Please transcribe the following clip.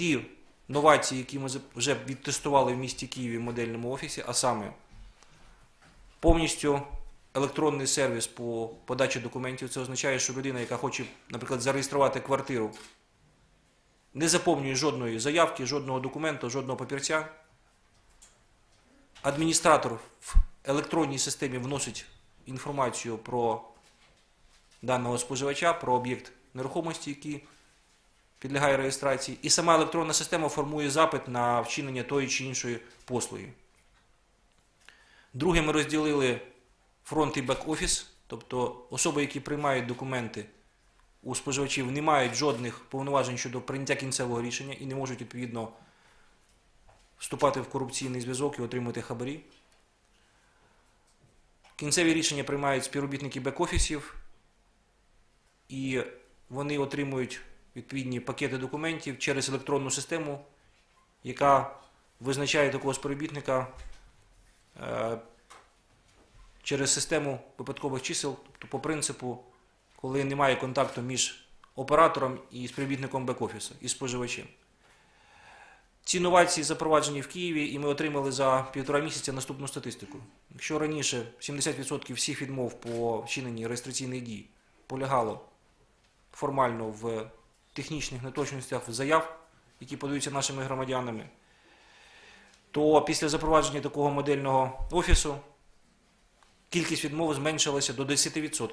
ті новації, які ми вже відтестували в місті Києві в модельному офісі, а саме повністю електронний сервіс по подачі документів. Це означає, що людина, яка хоче, наприклад, зареєструвати квартиру, не заповнює жодної заявки, жодного документу, жодного папірця. Адміністратор в електронній системі вносить інформацію про даного споживача, про об'єкт нерухомості, який підлягає реєстрації, і сама електронна система формує запит на вчинення тої чи іншої послуги. Друге, ми розділили фронт і бек-офіс, тобто особи, які приймають документи у споживачів, не мають жодних повноважень щодо прийняття кінцевого рішення і не можуть відповідно вступати в корупційний зв'язок і отримати хабарі. Кінцеві рішення приймають співробітники бек-офісів, і вони отримують відповідні пакети документів через електронну систему, яка визначає такого співробітника е, через систему випадкових чисел, тобто по принципу, коли немає контакту між оператором і співробітником бек-офісу і споживачем. Ці новації запроваджені в Києві, і ми отримали за півтора місяця наступну статистику. Якщо раніше 70% всіх відмов по вчиненні реєстраційних дій полягало формально в технічних неточностях заяв, які подаються нашими громадянами, то після запровадження такого модельного офісу кількість відмов зменшилася до 10%.